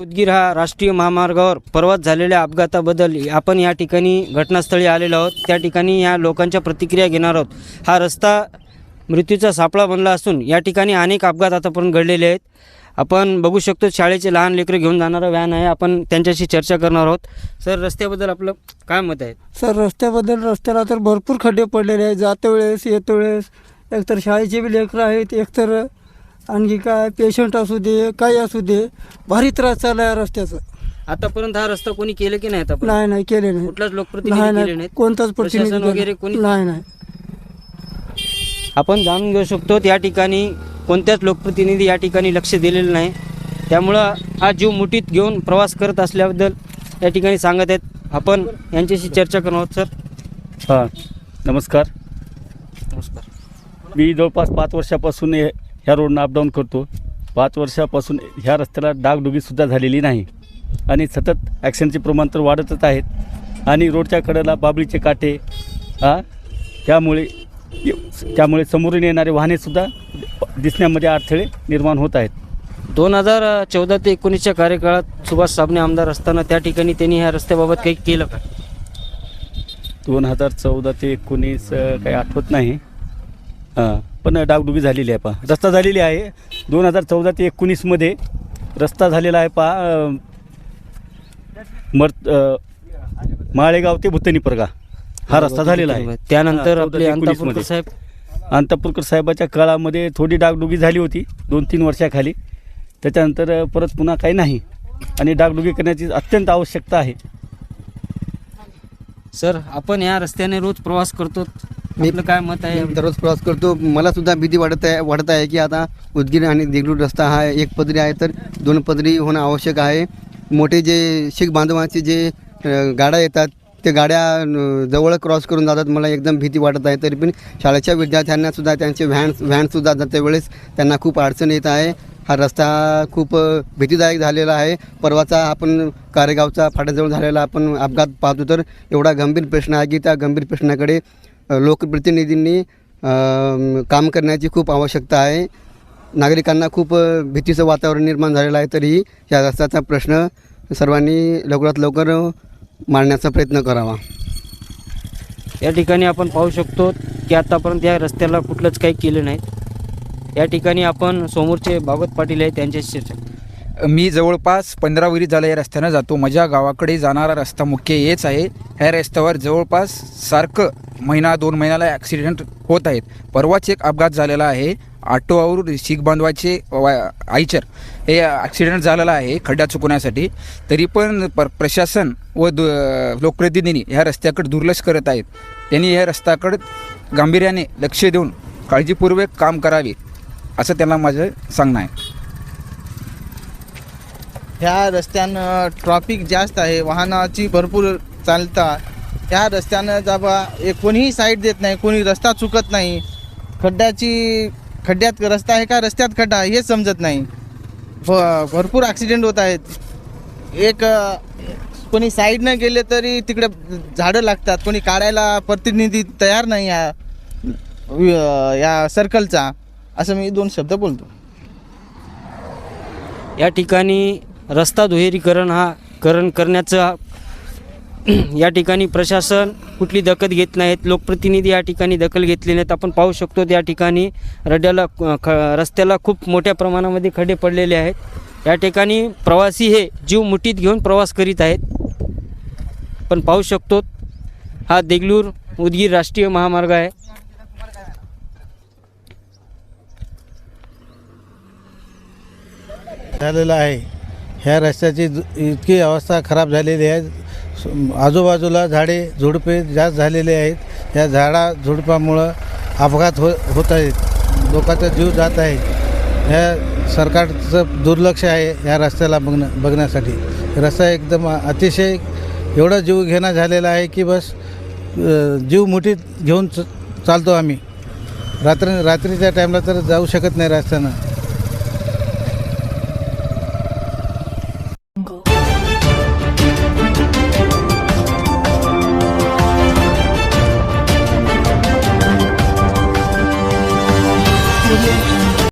उदगीर हा राष्ट्रीय महामार्गावर परवाच झालेल्या अपघाताबद्दल आपण या ठिकाणी घटनास्थळी आलेलो आहोत. त्या ठिकाणी या लोकांच्या प्रतिक्रिया घेणार आहोत. हा रस्ता मृत्यूचा सापळा बनला असून या ठिकाणी अनेक अपघात आतापर्यंत घडलेले आहेत. आपण बघू शकतो शाळेचे लहान लेकरं घेऊन जाणारं व्हॅन आहे. आपण त्यांच्याशी चर्चा करणार आहोत. सर रस्त्याबद्दल आपलं काय मत आहे? सर रस्त्याबद्दल रस्त्याला तर भरपूर खड्डे पडलेले आहेत. जाते वेळेस येते वेळेस. एकतर शाळेचे बी लेकरं आहेत एकतर आणखी काय पेशंट असू दे काही असू दे. भारी त्रास चालला आहे रस्त्याचं. आतापर्यंत हा रस्ता कोणी केलं की नाही आतापर्यंत नाही नाही केले नाही. कुठलाच नाही लोकप्रतिनिधी केले नाही नाहीत. कोणताच प्रशासन वगैरे कोणी? नाही. नाही आपण जाणून घेऊ शकतो या ठिकाणी कोणत्याच लोकप्रतिनिधी या ठिकाणी लक्ष दिलेलं नाही. त्यामुळं हा जीव मुठीत घेऊन प्रवास करत असल्याबद्दल या ठिकाणी सांगत आहेत. आपण यांच्याशी चर्चा करणार आहोत सर. हां नमस्कार. नमस्कार. मी जवळपास पाच वर्षापासून हे- ह्या रोडनं अपडाऊन करतो. पाच वर्षापासून ह्या रस्त्याला डागडुगीसुद्धा झालेली नाही. आणि सतत ॲक्सिडेंटचे प्रमाण तर वाढतच आहेत. आणि रोडच्या कडेला बाबळीचे काटे हां त्यामुळे त्यामुळे समोरून येणारे वाहनेसुद्धा दिसण्यामध्ये अडथळे निर्माण होत आहेत. दोन हजार चौदा ते एकोणीसच्या कार्यकाळात सुभाष साबणे आमदार असताना त्या ठिकाणी त्यांनी ह्या रस्त्याबाबत काही केलं का? दोन हजार चौदा ते एकोणीस काही आठवत नाही. हां पण डागडुगी झालेली आहे पा रस्ता झालेली आहे. दोन हजार चौदा ते एकोणीसमध्ये रस्ता झालेला आहे पा अ, मर माळेगाव ते भुतनी परगा हा रस्ता झालेला आहे. त्यानंतर आपले 14 ते अंतापूरकर 19 साहेब अंतपूरकर साहेबाच्या काळामध्ये थोडी डागडुगी झाली होती दोन तीन वर्षाखाली. त्याच्यानंतर परत पुन्हा काही नाही. आणि डागडुगी करण्याची अत्यंत आवश्यकता आहे. सर आपण या रस्त्याने रोज प्रवास करतो. आपलं काय मत आहे? मी दररोज प्रवास करतो. मला सुद्धा भीती वाटत आहे वाटत आहे की आता उदगीर आणि देगलूर रस्ता हा एक पदरी आहे तर दोन पदरी होणं आवश्यक आहे. मोठे जे शीख बांधवांचे जे गाड्या येतात ते गाड्या जवळ क्रॉस करून जातात. मला एकदम भीती वाटत आहे. तरी पण शाळेच्या विद्यार्थ्यांनासुद्धा त्यांचे व्हॅन व्हॅनसुद्धा जाते वेळेस त्यांना खूप अडचण येत आहे. हा रस्ता खूप भीतीदायक झालेला आहे. परवाचा आपण कारेगावचा फाट्याजवळ झालेला आपण अपघात पाहतो तर एवढा गंभीर प्रश्न आहे की त्या गंभीर प्रश्नाकडे लोकप्रतिनिधींनी काम करण्याची खूप आवश्यकता आहे. नागरिकांना खूप भीतीचं वातावरण निर्माण झालेलं आहे. तरीही या रस्त्याचा प्रश्न सर्वांनी लवकरात लवकर अ, मांडण्याचा प्रयत्न करावा. या ठिकाणी आपण पाहू शकतो की आतापर्यंत या रस्त्याला कुठलंच काही केलं नाही. या ठिकाणी आपण समोरचे भागवत पाटील आहे त्यांच्याशी चर्चा मी जवळपास पंधरा विरी झालं या रस्त्यानं जातो. माझ्या गावाकडे जाणारा रस्ता मुख्य हेच आहे. ह्या रस्त्यावर जवळपास सारखं महिना दोन महिन्याला ॲक्सिडेंट होत आहेत. परवाच एक अपघात झालेला आहे. ऑटोवर शीख बांधवाचे वा- आईचर हे ॲक्सिडेंट झालेला आहे खड्डा चुकवण्यासाठी. तरी पण प्र प्रशासन व दु लोकप्रतिनिधी ह्या रस्त्याकडे दुर्लक्ष करत आहेत. त्यांनी या रस्त्याकडे गांभीर्याने लक्ष देऊन काळजीपूर्वक काम करावे असं त्यांना माझं सांगणं आहे. ह्या रस्त्यानं ट्रॉफिक जास्त आहे वाहनाची भरपूर चालता. ह्या रस्त्यानं जाबा कोणीही साईड देत नाही कोणी रस्ता चुकत नाही. खड्ड्याची खड्ड्यात रस्ता आहे का? रस्त्यात खड्डा आहे समजत नाही. भ भरपूर ॲक्सिडेंट होत आहेत. एक कोणी साईडनं गेले तरी तिकडे झाडं लागतात. कोणी काढायला प्रतिनिधी तयार नाही या या सर्कलचा असं मी दोन शब्द बोलतो. या ठिकाणी रस्ता दुहेरीकरण हा करण करण्याचा या ठिकाणी प्रशासन कुठली दखल घेत नाहीत. लोकप्रतिनिधी या ठिकाणी दखल घेतली नाहीत. आपण पाहू शकतो त्या ठिकाणी रड्याला ख रस्त्याला खूप मोठ्या प्रमाणामध्ये खड्डे पडलेले आहेत. या ठिकाणी प्रवासी हे जीव मुठीत घेऊन प्रवास करीत आहेत. पण पाहू शकतो हा देगलूर उदगीर राष्ट्रीय महामार्ग आहे. झालेलं आहे. ह्या रस्त्याची ज- इतकी अवस्था खराब झालेली आहे. आजूबाजूला झाडे झुडपे जास्त झालेले आहेत. या झाडा झुडपामुळं अपघात हो होत आहेत. लोकांचा जीव जात आहे. ह्या सरकारचं दुर्लक्ष आहे ह्या रस्त्याला बघणं बघण्यासाठी. रस्ता एकदम अतिशय एवढा जीव घेणा झालेला आहे की बस जीव मुठीत घेऊन च चालतो आम्ही. रात्री रात्रीच्या टाईमला तर जाऊ शकत नाही रस्त्यानं.